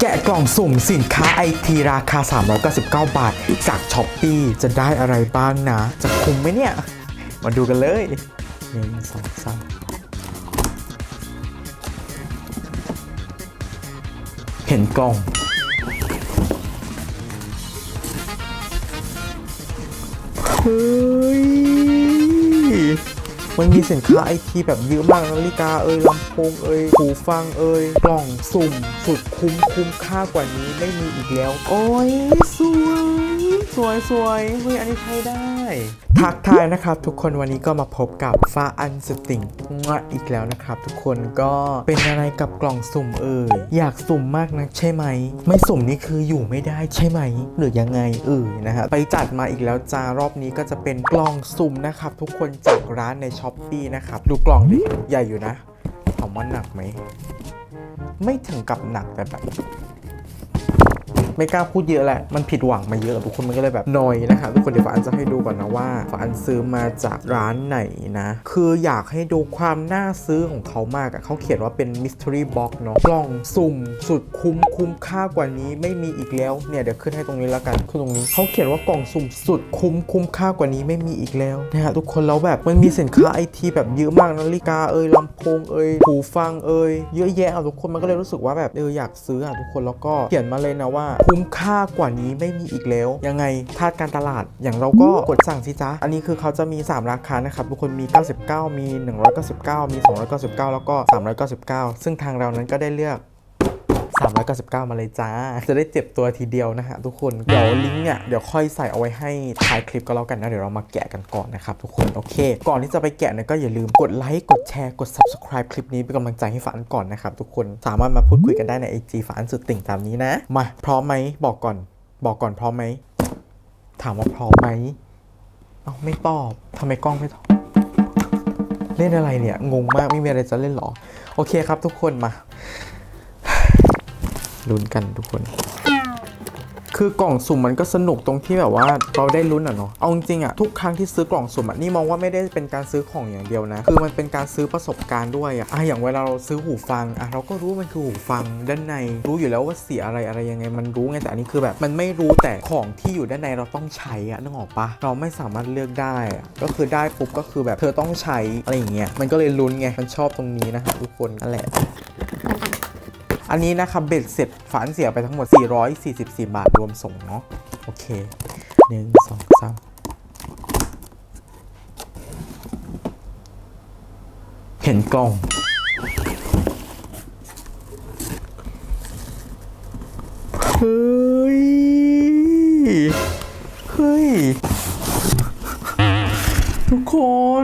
แกะกล่องสุ่มสินค้าไอทีราคา 399 บาท จากช้อปปีจะได้อะไรบ้างนะ จะคุ้มไหมเนี่ย มาดูกันเลยหนึ่งสองสามเห็นกล่อง เฮ้ย มันมีสินค้าไอทีแบบเยอะมากนาฬิกาเอ่ยลำโพงเอ่ยหูฟังเอ่ยกล่องสุ่ม สุดคุ้มคุ้มค่ากว่านี้ไม่มีอีกแล้ว โอ้ยสวย สวยสวยเฮ้ยอันนี้ใช้ได้ ทักทายนะครับ ทุกคนวันนี้ก็มาพบกับฟ้าอันสติงมาอีกแล้วนะครับ ทุกคนก็เป็นอะไรกับกล่องสุ่มเอ่ยอยากสุ่มมากนะใช่ไหม ไม่สุ่มนี่คืออยู่ไม่ได้ใช่ไหม หรือยังไงเอ่ยนะฮะไปจัดมาอีกแล้วจ้ารอบนี้ก็จะเป็นกล่องสุ่มนะครับ ทุกคนจากร้านในช้อปปีนะครับดูกล่องดิใหญ่อยู่นะถามว่าหนักไหมไม่ถึงกับหนักแต่แบบ ไม่กล้าพูดเยอะแหละ มันผิดหวังมาเยอะทุกคนมันก็เลยแบบนอยนะครับทุกคนเดี๋ยวฝาอันจะให้ดูก่อนนะว่าฝาอันซื้อมาจากร้านไหนนะ คืออยากให้ดูความน่าซื้อของเขามากอะเขาเขียนว่าเป็น mystery box เนาะกล่องสุ่มสุดคุ้มคุ้มค่ากว่านี้ไม่มีอีกแล้วเนี่ยเดี๋ยวขึ้นให้ตรงนี้แล้วกันขึ้นตรงนี้เขาเขียนว่ากล่องสุ่มสุดคุ้มคุ้มค่ากว่านี้ไม่มีอีกแล้วนะฮะทุกคนแล้วแบบมันมีสินค้าไอทีแบบเยอะมากนาฬิกาเอ่ยลำโพงเอ่ยหูฟังเอ่ยเยอะแยะอะทุกคนมันก็เลยรู้สึกว่าแบบเอออยากซื้ออะทุกคนแล้วก็เขียนมาเลยนะว่าคุ้มค่ากว่านี้ไม่มีอีกแล้ว ยังไงคาดการตลาดอย่างเราก็กดสั่งสิจ้าอันนี้คือเขาจะมี 3 ราคานะครับทุกคนมี 99 มี 199 มี 299 แล้วก็ 399 ซึ่งทางเรานั้นก็ได้เลือก 399 มาเลยจ้า จะได้เจ็บตัวทีเดียวนะฮะทุกคน เดี๋ยวลิงก์เนี่ยเดี๋ยวค่อยใส่เอาไว้ให้ท้ายคลิปก็แล้วกันนะ เดี๋ยวเรามาแกะกันก่อนนะครับทุกคน โอเค ก่อนที่จะไปแกะเนี่ยก็อย่าลืมกดไลค์ กดแชร์ กด subscribe คลิปนี้เป็นกำลังใจให้ฝันก่อนนะครับทุกคน สามารถมาพูดคุยกันได้ใน IG ฝันสุดติ่งตามนี้นะ มาพร้อมไหมบอกก่อน บอกก่อนพร้อมไหม ถามว่าพร้อมไหมเอ้าไม่ตอบทำไมกล้องไม่ตอบ เล่นอะไรเนี่ย งงมากไม่มีอะไรจะเล่นหรอ โอเคครับทุกคนมา ลุ้นกันทุกคน คือกล่องสุ่มมันก็สนุกตรงที่แบบว่าเราได้ลุ้นอะเนาะ เอาจริงอะทุกครั้งที่ซื้อกล่องสุ่มอะนี่มองว่าไม่ได้เป็นการซื้อของอย่างเดียวนะ คือมันเป็นการซื้อประสบการณ์ด้วยอะอะอย่างเวลาเราซื้อหูฟังอะเราก็รู้มันคือหูฟังด้านใน รู้อยู่แล้วว่าเสียอะไรอะไรยังไงมันรู้ไงแต่อันนี้คือแบบมันไม่รู้แต่ของที่อยู่ด้านในเราต้องใช้อะนึกออกปะเราไม่สามารถเลือกได้อะก็คือได้ปุ๊บก็คือแบบเธอต้องใช้อะไรอย่างเงี้ยมันก็เลยลุ้นไงมันชอบตรงนี้นะครับทุกคนนั่นแหละ อันนี้นะครับเบ็ดเสร็จฝานเสียไปทั้งหมด 444 บาทรวมส่งเนาะโอเคหนึ่งสองสามเห็นกล้องเฮ้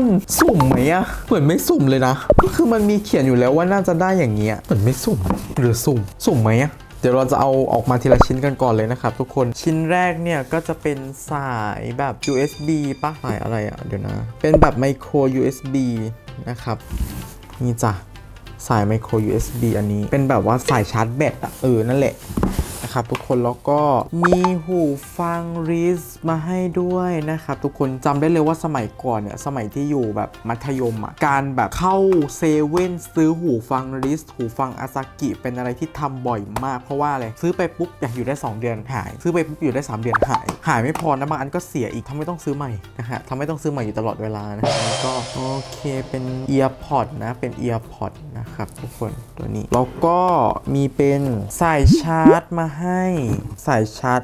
คนสุ่มไหมอะเหมือนไม่สุ่มเลยนะก็คือมันมีเขียนอยู่แล้วว่าน่าจะได้อย่างเงี้ยเหมือนไม่สุ่มหรือสุ่มสุ่มไหมอะเดี๋ยวเราจะเอาออกมาทีละชิ้นกันก่อนเลยนะครับทุกคนชิ้นแรกเนี่ยก็จะเป็นสายแบบ USB ปะสายอะไรอะเดี๋ยวนะ เป็นแบบไมโคร USB นะครับนี่จ้ะสายไมโคร USB อันนี้เป็นแบบว่าสายชาร์จแบตอะเออนั่นแหละ นะครับทุกคนแล้วก็มีหูฟังริสมาให้ด้วยนะครับทุกคนจำได้เลยว่าสมัยก่อนเนี่ยสมัยที่อยู่แบบมัธยมอะการแบบเข้าเซเว่นซื้อหูฟังริสหูฟังอาซากิเป็นอะไรที่ทำบ่อยมากเพราะว่าอะไรซื้อไปปุ๊บอยากอยู่ได้ 2 เดือนหาย ซื้อไปปุ๊บอยู่ได้ 3 เดือนหาย หายไม่พอนะบางอันก็เสียอีกทำให้ต้องซื้อใหม่นะฮะทำให้ต้องซื้อใหม่อยู่ตลอดเวลานะแล้วก็โอเคเป็น EarPod นะเป็น EarPod นะครับทุกคนตัวนี้แล้วก็มีเป็นสายชาร์จมาให้ใสายชาร์จ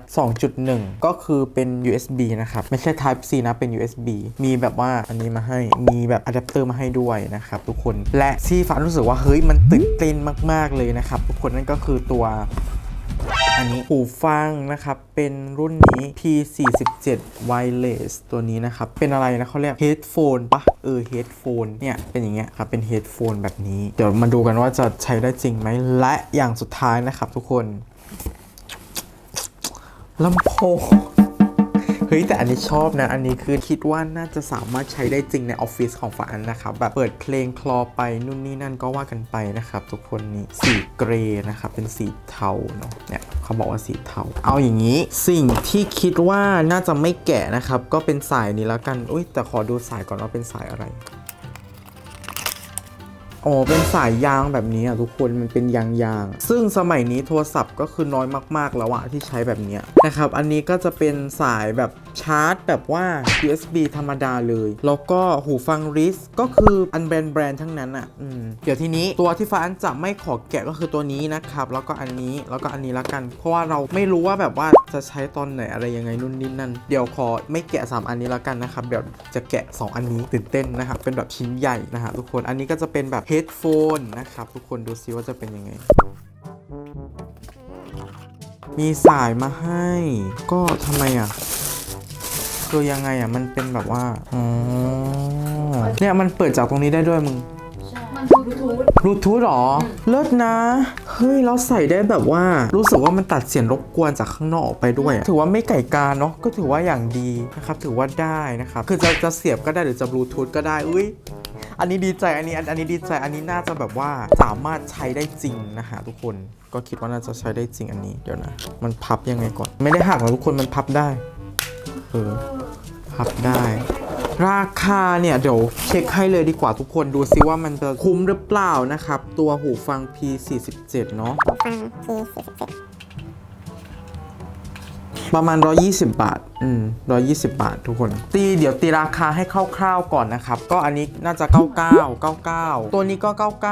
2.1 ก็คือเป็น USB นะครับ ไม่ใช่ Type C นะเป็น USB มีแบบว่าอันนี้มาให้มีแบบอะแดปเตอร์มาให้ด้วยนะครับทุกคนและที่ฟ้ารู้สึกว่าเฮ้ยมันตื่นเต้นมาก ๆ เลยนะครับทุกคนนั่นก็คือตัวอันนี้หูฟังนะครับ เป็นรุ่นนี้ P47 Wireless ตัวนี้นะครับ เป็นอะไรนะเขาเรียก headphone ปะเออ headphone เนี่ย เป็นอย่างเงี้ยครับ เป็น headphone แบบนี้ เดี๋ยวมาดูกันว่าจะใช้ได้จริงไหม และอย่างสุดท้ายนะครับทุกคน ลำโพง เฮ้ย แต่อันนี้ชอบนะ อันนี้คือคิดว่าน่าจะสามารถใช้ได้จริงในออฟฟิศของฝาอันนะครับ แบบเปิดเพลงคลอไปนู่นนี่นั่นก็ว่ากันไปนะครับ ทุกคนนี่สีเกรย์นะครับ เป็นสีเทาเนาะเนี่ยเขาบอกว่าสีเทา เอาอย่างนี้สิ่งที่คิดว่าน่าจะไม่แกะนะครับ ก็เป็นสายนี้แล้วกัน อุ้ยแต่ขอดูสายก่อนว่าเป็นสายอะไร อ๋อ เป็นสายยางแบบนี้อะทุกคนมันเป็นยางยาง ซึ่งสมัยนี้โทรศัพท์ก็คือน้อยมากๆแล้วอะที่ใช้แบบเนี้ยนะครับ อันนี้ก็จะเป็นสายแบบชาร์จ แบบว่า USB ธรรมดาเลย แล้วก็หูฟังริสก็คืออันแบรนด์แบรนด์ทั้งนั้นอะอืมเดี๋ยวทีนี้ตัวที่ฟ้าอันจะไม่ขอแกะก็คือตัวนี้นะครับ แล้วก็อันนี้แล้วก็อันนี้ละกัน เพราะว่าเราไม่รู้ว่าแบบว่าจะใช้ตอนไหนอะไรยังไงนู่นนี่นั่น เดี๋ยวขอไม่แกะ 3 อันนี้ละกันนะครับ เดี๋ยวจะแกะ 2 อันนี้ตื่นเต้นนะครับเป็นแบบชิ้นใหญ่นะฮะทุกคนอันนี้ก็จะเป็นแบบฮดโฟนนะครับ ทุกคนดูซิว่าจะเป็นยังไง มีสายมาให้ ก็ทำไมอะ คือยังไงอะ มันเป็นแบบว่า อ๋อ เนี่ยมันเปิดจากตรงนี้ได้ด้วยมึงมันบลูทูธบลูทูธหรอ เลิศนะ เฮ้ยเราใส่ได้แบบว่า รู้สึกว่ามันตัดเสียงรบกวนจากข้างนอกออกไปด้วยอะถือว่าไม่ไก่กาเนาะก็ถือว่าอย่างดีนะครับ ถือว่าได้นะครับ คือจะจะเสียบก็ได้หรือจะบลูทูธก็ได้ อุ้ย อันนี้ดีใจอันนี้อันอันนี้ดีใจอันนี้น่าจะแบบว่าสามารถใช้ได้จริงนะฮะทุกคนก็คิดว่าน่าจะใช้ได้จริงอันนี้เดี๋ยวนะ มันพับยังไงก่อน ไม่ได้หักนะทุกคนมันพับได้เออพับได้ ราคาเนี่ยเดี๋ยวเช็คให้เลยดีกว่าทุกคนดูซิว่ามันจะคุ้มหรือเปล่านะครับ ตัวหูฟัง P47 เนาะฟังทีสี่สิบเจ็ดประมาณ 120 บาท อืม120บาททุกคน ตีเดี๋ยวตีราคาให้คร่าวๆก่อนนะครับ ก็อันนี้น่าจะ 99 99 ตัวนี้ก็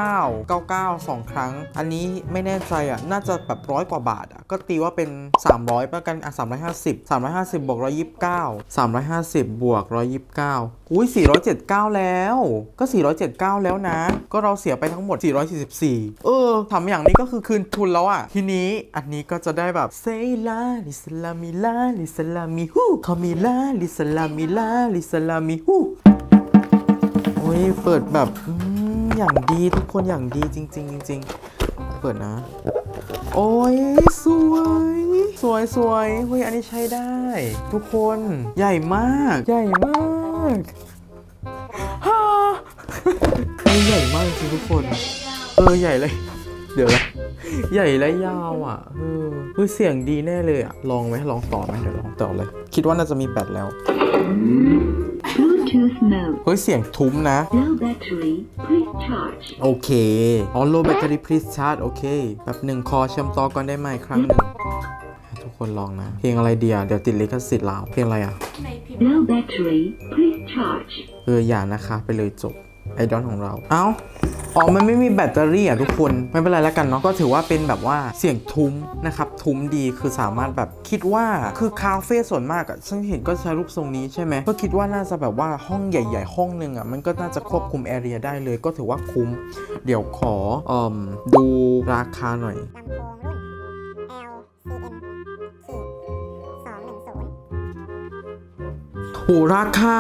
99 99 2 ครั้ง อันนี้ไม่แน่ใจอะ น่าจะแบบร้อยกว่าบาทอะ ก็ตีว่าเป็น 300 ประกันอะ350 350 บวก 129 350 บวก 129 อุ้ย479 แล้ว ก็ 479 แล้วนะ ก็เราเสียไปทั้งหมด 444 เออทำอย่างนี้ก็คือคืนทุนแล้วอะ ทีนี้อันนี้ก็จะได้แบบเซลาลิสลามิลาลิสลามิฮคามิลาลิสลามิลาลิสลามิฮูโอ้ยเปิดแบบอืมอย่างดีทุกคนอย่างดีจริง ๆ จริง ๆ เปิดนะ โอ้ยสวย สวยสวยเฮ้ยอันนี้ใช้ได้ ทุกคนใหญ่มาก ใหญ่มากฮ่าเฮ้ยใหญ่มากจริงทุกคน เออใหญ่เลย เดี๋ยวนะ ใหญ่และยาวอะเออเฮ้ยเสียงดีแน่เลยอะ ลองไหมลองต่อไหมเดี๋ยวลองต่อเลย คิดว่าน่าจะมีแบตแล้ว Bluetooth mode. เฮ้ยเสียงทุ้มนะ Low battery. Please charge. โอเค อ๋อ low battery please charge โอเคแบบหนึ่งคอเชื่อมต่อก่อนได้ไหมครั้งหนึ่งให้ทุกคนลองนะ เพลงอะไรเดียเดี๋ยวติดลิขสิทธิ์ลาวเพลงอะไรอะในพิมพ์ Low battery. Please charge. เอออย่านะคะ ไปเลยจบ ไอดอลของเรา เอ้า อ๋อ มันไม่มีแบตเตอรี่อะทุกคน ไม่เป็นไรแล้วกันเนาะ ก็ถือว่าเป็นแบบว่าเสียงทุ้มนะครับ ทุ้มดี คือสามารถแบบคิดว่า คือคาเฟ่ส่วนมากอะ ฉันเห็นก็ใช้รูปทรงนี้ใช่ไหม ก็คิดว่าน่าจะแบบว่าห้องใหญ่ ๆ ห้องหนึ่งอะ มันก็น่าจะควบคุมแอเรียได้เลย ก็ถือว่าคุ้ม เดี๋ยวขอเอ่มดูราคาหน่อยลำโพงรุ่น L CM 2 1 0โหราคา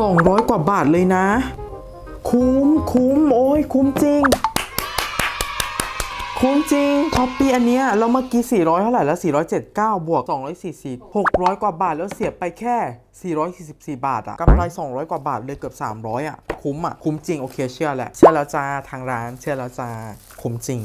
200 กว่าบาทเลยนะ คุ้มคุ้มโอ้ยคุ้มจริง คุ้มจริงท็อปปี้อันเนี้ยเราเมื่อกี้ 400 เท่าไหร่แล้ว 479 บวก 240 600 กว่าบาทแล้วเสียไปแค่ 444 บาทอะกำไร 200 กว่าบาทเลยเกือบ 300อะคุ้มอะคุ้มจริงโอเคเชื่อแหละเชื่อแล้วจ้าทางร้านเชื่อแล้วจ้า คุ้มจริง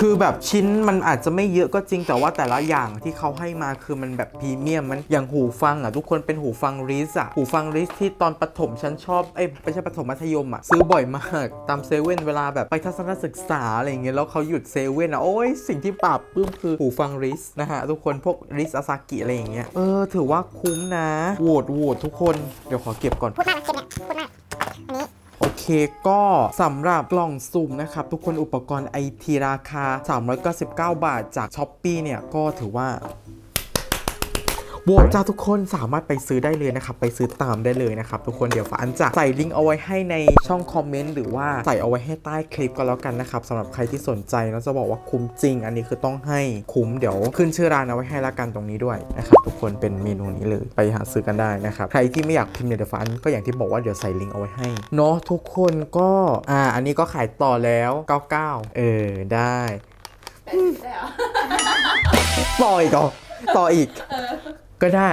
คือแบบชิ้นมันอาจจะไม่เยอะก็จริงแต่ว่าแต่ละอย่างที่เขาให้มาคือมันแบบพรีเมียมมันอย่างหูฟังอะทุกคนเป็นหูฟังริสอะหูฟังริสที่ตอนประถมฉันชอบเอ้ยไม่ใช่ประถมมัธยมอะซื้อบ่อยมากตามเซเว่นเวลาแบบไปทัศนศึกษาอะไรเงี้ยแล้วเขาหยุดเซเว่นอะโอ้ยสิ่งที่ปราบปื้มคือหูฟังริสนะฮะทุกคนพวกริสอาซากิอะไรอย่างเงี้ยเออถือว่าคุ้มนะโหวตโหวตทุกคนเดี๋ยวขอเก็บก่อนพูดมากเก็บเนี่ยพูดมากอันนี้ ก็สำหรับกล่องซุ่มนะครับ ทุกคนอุปกรณ์ไอทีราคา 399 บาทจาก s h อ p e e เนี่ย ก็ถือว่า โหวตจ้าทุกคนสามารถไปซื้อได้เลยนะครับ ไปซื้อตามได้เลยนะครับ ทุกคนเดี๋ยวฝาอันจะใส่ลิงก์เอาไว้ให้ในช่องคอมเมนต์หรือว่าใส่เอาไว้ให้ใต้คลิปก็แล้วกันนะครับสำหรับใครที่สนใจแล้วจะบอกว่าคุ้มจริง อันนี้คือต้องให้คุ้มเดี๋ยวขึ้นชื่อร้านเอาไว้ให้ละกันตรงนี้ด้วยนะครับทุกคนเป็นเมนูนี้เลยไปหาซื้อกันได้นะครับใครที่ไม่อยากพิมพ์เนี่ยเดี๋ยวฝาอันก็อย่างที่บอกว่าเดี๋ยวใส่ลิงก์เอาไว้ให้เนาะทุกคนก็อ่าอันนี้ก็ขายต่อแล้ว 99 เออได้ได้เหรอต่ออีกเหรอต่ออีก ก็ได้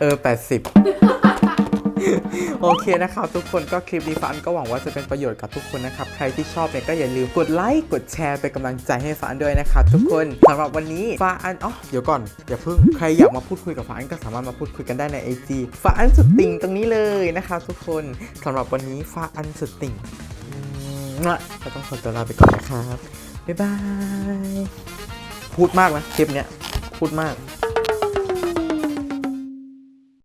เออ 80 โอเคนะครับ ทุกคนก็คลิปนี้ฟันก็หวังว่าจะเป็นประโยชน์กับทุกคนนะครับ ใครที่ชอบเนี่ยก็อย่าลืมกดไลค์กดแชร์เป็นกำลังใจให้ฟันด้วยนะครับทุกคนสำหรับวันนี้ฟ้าอันอ๋อเดี๋ยวก่อนอย่าเพิ่งใครอยากมาพูดคุยกับฟ้าอันก็สามารถมาพูดคุยกันได้ใน IG ฟ้าอันสุดติ่งตรงนี้เลยนะครับทุกคนสำหรับวันนี้ฟ้าอันสุดติ่งอืมก็ต้องขอตัวลาไปก่อนนะครับบ๊ายบาย พูดมากนะคลิปเนี้ย พูดมาก